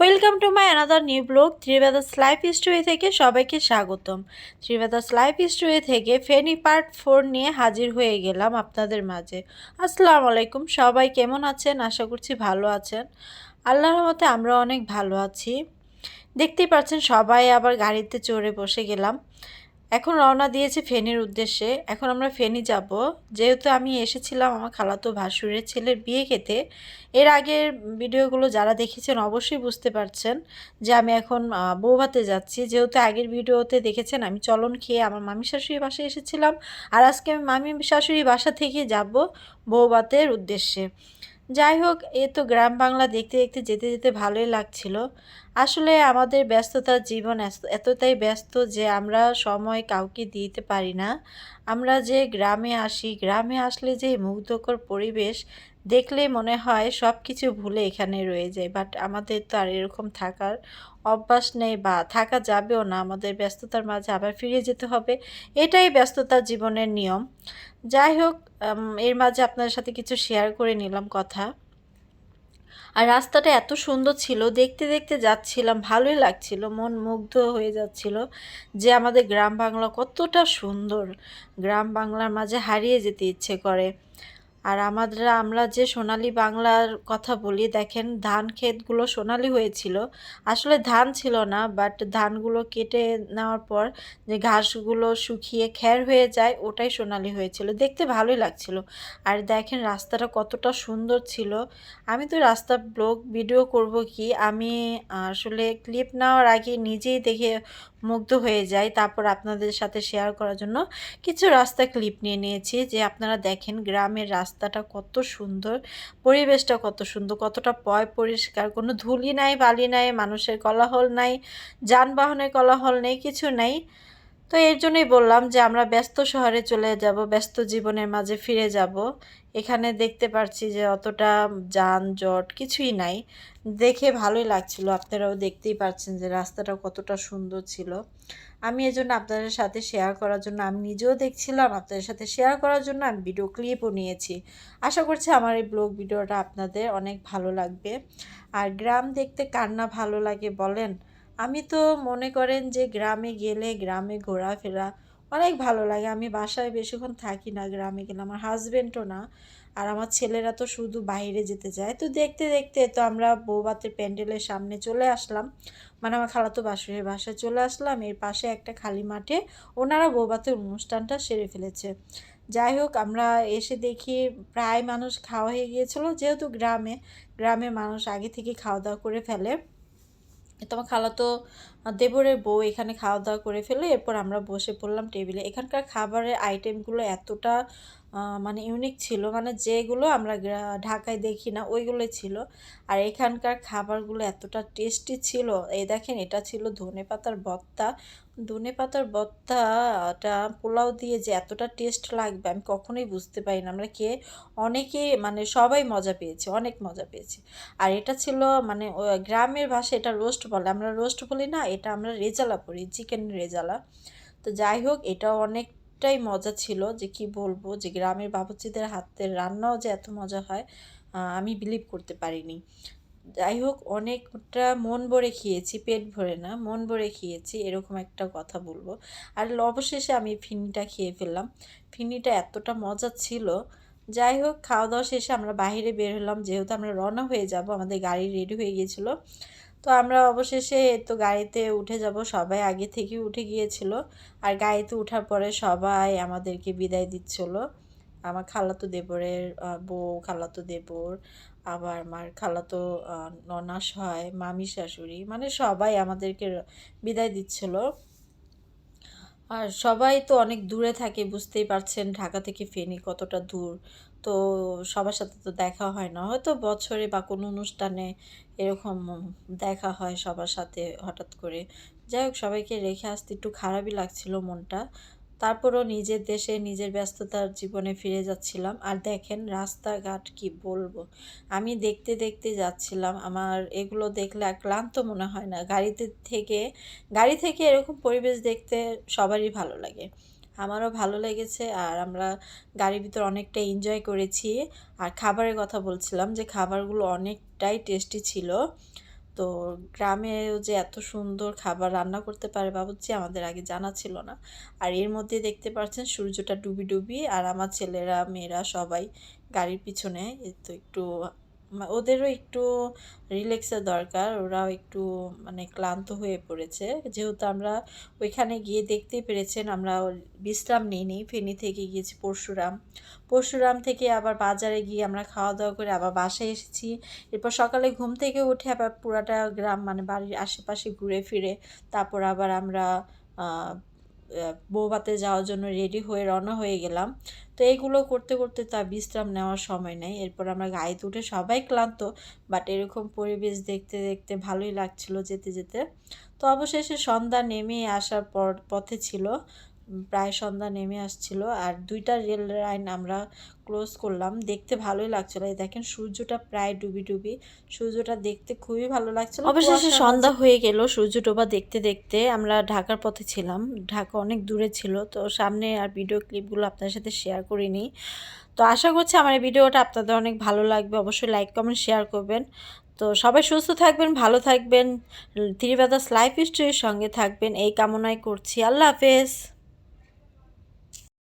Welcome to my another new blog ত্রিবেদাস life story থেকে সবাইকে স্বাগতম। ত্রিবেদাস লাইফ স্টোরি থেকে ফেনি পার্ট ফোর নিয়ে হাজির হয়ে গেলাম আপনাদের মাঝে। আসসালামু আলাইকুম, সবাই কেমন আছেন? আশা করছি ভালো আছেন। আল্লাহর মতে আমরা অনেক ভালো আছি। দেখতেই পাচ্ছেন সবাই আবার গাড়িতে চড়ে বসে গেলাম। এখন রওনা দিয়েছে ফেনীর উদ্দেশ্যে। এখন আমরা ফেনী যাব। যেহেতু আমি এসেছিলাম আমার খালাতো ভাসুরের ছেলের বিয়ে খেতে, এর আগের ভিডিওগুলো যারা দেখেছেন অবশ্যই বুঝতে পারছেন যে আমি এখন বৌভাতে যাচ্ছি। যেহেতু আগের ভিডিওতে দেখেছেন, আমি চলন খেয়ে আমার মামি শাশুড়ির বাসায় এসেছিলাম। আর আজকে আমি মামি শাশুড়ি বাসা থেকে যাব বৌভাতের উদ্দেশ্যে। যাই হোক, এ তো গ্রাম বাংলা দেখতে দেখতে যেতে যেতে ভালোই লাগছিল। আসলে আমাদের ব্যস্ততার জীবন এত- এতটাই ব্যস্ত যে আমরা সময় কাউকে দিতে পারি না। আমরা যে গ্রামে আসি, গ্রামে আসলে যে মুগ্ধকর পরিবেশ দেখলে মনে হয় সব কিছু ভুলে এখানে রয়ে যায় বাট আমাদের তো আর এরকম থাকার অভ্যাস নেই বা থাকা যাবেও না, আমাদের ব্যস্ততার মাঝে আবার ফিরে যেতে হবে। এটাই ব্যস্ততার জীবনের নিয়ম। যাই হোক এর মাঝে আপনার সাথে কিছু শেয়ার করে নিলাম কথা। আর রাস্তাটা এত সুন্দর ছিল, দেখতে দেখতে যাচ্ছিলাম, ভালোই লাগছিল, মন মুগ্ধ হয়ে যাচ্ছিল যে আমাদের গ্রাম বাংলা কতটা সুন্দর। গ্রাম বাংলার মাঝে হারিয়ে যেতে ইচ্ছে করে। আর আমাদের, আমরা যে সোনালি বাংলার কথা বলি, দেখেন ধান ক্ষেতগুলো সোনালি হয়েছিল। আসলে ধান ছিল না বাট ধানগুলো কেটে নেওয়ার পর যে ঘাসগুলো শুকিয়ে খ্যার হয়ে যায়, ওটাই সোনালি হয়েছিল। দেখতে ভালোই লাগছিল। আর দেখেন রাস্তাটা কতটা সুন্দর ছিল। আমি তো রাস্তা ব্লগ ভিডিও করব কি, আমি আসলে ক্লিপ নেওয়ার আগে নিজেই দেখে মুগ্ধ হয়ে যাই, তারপর আপনাদের সাথে শেয়ার করার জন্য কিছু রাস্তা ক্লিপ নিয়ে নিয়েছি, যে আপনারা দেখেন গ্রামের রাস্তাটা কত সুন্দর, পরিবেশটা কত সুন্দর, কতটা পয় পরিষ্কার, কোনো ধুলি নাই, বালি নাই, মানুষের কলাহল নাই, যানবাহনের কলাহল নেই, কিছু নাই। তো এর জন্যই বললাম যে আমরা ব্যস্ত শহরে চলে যাব, ব্যস্ত জীবনের মাঝে ফিরে যাব। এখানে দেখতে পারছি যে অতটা যানজট কিছুই নাই। দেখে ভালোই লাগছিল, আপনারাও দেখতেই পাচ্ছেন যে রাস্তাটা কতটা সুন্দর ছিল। আমি এই জন্য আপনাদের সাথে শেয়ার করার জন্য, আমি নিজেও দেখছিলাম আপনাদের সাথে শেয়ার করার জন্য আমি ভিডিও ক্লিপও নিয়েছি। আশা করছি আমার এই ব্লগ ভিডিওটা আপনাদের অনেক ভালো লাগবে। আর গ্রাম দেখতে কার না ভালো লাগে বলেন? আমি তো মনে করেন যে গ্রামে গেলে গ্রামে ঘোরাফেরা অনেক ভালো লাগে। আমি বাসায় বেশিক্ষণ থাকি না, গ্রামে গেলে। আমার হাজব্যান্ডও না। আর আমার ছেলেরা তো শুধু বাইরে যেতে চায়। তো দেখতে দেখতে তো আমরা বৌবাতের প্যান্ডেলের সামনে চলে আসলাম। মানে আমার খালাতো বাসুরের বাসায় চলে আসলাম। এর পাশে একটা খালি মাঠে ওনারা বৌবাতের অনুষ্ঠানটা সেরে ফেলেছে। যাই হোক, আমরা এসে দেখি প্রায় মানুষ খাওয়া হয়ে গিয়েছিল। যেহেতু গ্রামে গ্রামে মানুষ আগে থেকে খাওয়া দাওয়া করে ফেলে। তো আমার খালাতো দেবরের বউ, এখানে খাওয়া দাওয়া করে ফেলে, এরপর আমরা বসে পড়লাম টেবিলে। এখানকার খাবারের আইটেমগুলো এতটা মানে ইউনিক ছিল মানে যেগুলো আমরা ঢাকায় দেখি না ওইগুলো ছিল। আর এখানকার খাবারগুলো এতটা টেস্টি ছিল, এই দেখেন, এটা ছিল ধনে পাতার ভর্তা ধনে পাতার ভর্তাটা পোলাও দিয়ে যে এতটা টেস্ট লাগবে, আমি কখনোই বুঝতে পারি না। আমরা কে, অনেকে মানে সবাই মজা পেয়েছি, অনেক মজা পেয়েছি। আর এটা ছিল মানে গ্রামের ভাষায় এটা রোস্ট বলে। আমরা রোস্ট বলি না, এটা আমরা রেজালা বলি চিকেন রেজালা। তো যাই হোক এটা অনেকটাই মজা ছিল যে কি বলব, যে গ্রামের বাবুর্চিদের হাতের রান্নাও যে এত মজা হয় আমি বিলিভ করতে পারিনি। যাই হোক, অনেকটা মন ভরে খেয়েছি, পেট ভরে না, মন ভরে খেয়েছি, এরকম একটা কথা বলব। আর অবশেষে আমি ফিনিটা খেয়ে ফেললাম। ফিনিটা এতটা মজা ছিল। যাই হোক খাওয়া দাওয়া শেষে আমরা বাইরে বের হলাম। যেহেতু আমরা রওনা হয়ে যাব, আমাদের গাড়ি রেডি হয়ে গিয়েছিল তো আমরা অবশেষে তো গাড়িতে উঠে যাব, সবাই আগে থেকেই উঠে গিয়েছিল। আর গাড়িতে ওঠার পরে সবাই আমাদেরকে বিদায় দিচ্ছিল। আমার খালাতো দেবরের বউ খালাতো দেবর, আবার আমার খালাতো ননাস হয়, মামি শাশুড়ি মানে সবাই আমাদেরকে বিদায় দিচ্ছিল। আর সবাই তো অনেক দূরে থাকে, বুঝতেই পারছেন ঢাকা থেকে ফেনী কতটা দূর। তো সবার সাথে তো দেখা হয় না। হয়তো বছরে বা কোনো অনুষ্ঠানে এরকম দেখা হয় সবার সাথে হঠাৎ করে। যাই হোক, সবাইকে রেখে আসতে একটু খারাপই লাগছিল মনটা। তারপরও নিজের দেশে নিজের ব্যস্ততার জীবনে ফিরে যাচ্ছিলাম। আর দেখেন রাস্তাঘাট কি বলব? আমি দেখতে দেখতে যাচ্ছিলাম। আমার এগুলো দেখলে ক্লান্ত মনে হয় না। গাড়িতে থেকে, গাড়ি থেকে এরকম পরিবেশ দেখতে সবারই ভালো লাগে। আমারও ভালো লেগেছে আর আমরা গাড়ির ভিতর অনেকটা এনজয় করেছি। আর খাবারের কথা বলছিলাম যে খাবারগুলো অনেকটাই টেস্টি ছিল। তো গ্রামেও যে এত সুন্দর খাবার রান্না করতে পারে বাবুর্চি আমাদের আগে জানা ছিল না। আর এর মধ্যে দেখতে পাচ্ছেন সূর্যটা ডুবি ডুবি আর আমার ছেলেরা, মেয়েরা সবাই গাড়ির পিছনে তো একটু ওদেরও একটু রিল্যাক্সের দরকার। ওরাও একটু মানে ক্লান্ত হয়ে পড়েছে। যেহেতু আমরা ওইখানে গিয়ে দেখতেই পেরেছেন, আমরা বিশ্রাম নিইনি। ফেনি থেকে গিয়েছি পরশুরাম। পরশুরাম থেকে আবার বাজারে গিয়ে আমরা খাওয়া দাওয়া করে আবার বাসায় এসেছি। এরপর সকালে ঘুম থেকে উঠে আবার পুরাটা গ্রাম মানে বাড়ির আশেপাশে ঘুরে ফিরে, তারপর আবার আমরা বৌভাতে যাওয়ার জন্য রেডি হয়ে রওনা হয়ে গেলাম। তো এইগুলো করতে করতে তার বিশ্রাম নেওয়ার সময় নেই। এরপর আমরা গাড়িতে উঠে সবাই ক্লান্ত বাট এরকম পরিবেশ দেখতে দেখতে ভালোই লাগছিল যেতে যেতে। তো অবশেষে সন্ধ্যা নেমে আসার পর, পথে ছিল। প্রায় সন্ধ্যা নেমে আসছিল আর দুইটা রেল লাইন আমরা ক্লোজ করলাম। দেখতে ভালোই লাগছিল। এই দেখেন সূর্যটা প্রায় ডুবি ডুবি। সূর্যটা দেখতে খুবই ভালো লাগছিল। অবশেষে সন্ধ্যা হয়ে গেল সূর্য ডোবা দেখতে দেখতে। আমরা ঢাকার পথে ছিলাম। ঢাকা অনেক দূরে ছিল। তো সামনে আর ভিডিও ক্লিপগুলো আপনার সাথে শেয়ার করিনি। তো আশা করছি আমার এই ভিডিওটা আপনাদের অনেক ভালো লাগবে। অবশ্যই লাইক কমেন্ট শেয়ার করবেন। তো সবাই সুস্থ থাকবেন ভালো থাকবেন। ত্রিবেদাস লাইফ স্টোরির সঙ্গে থাকবেন। এই কামনাই করছি। আল্লাহ হাফেজ।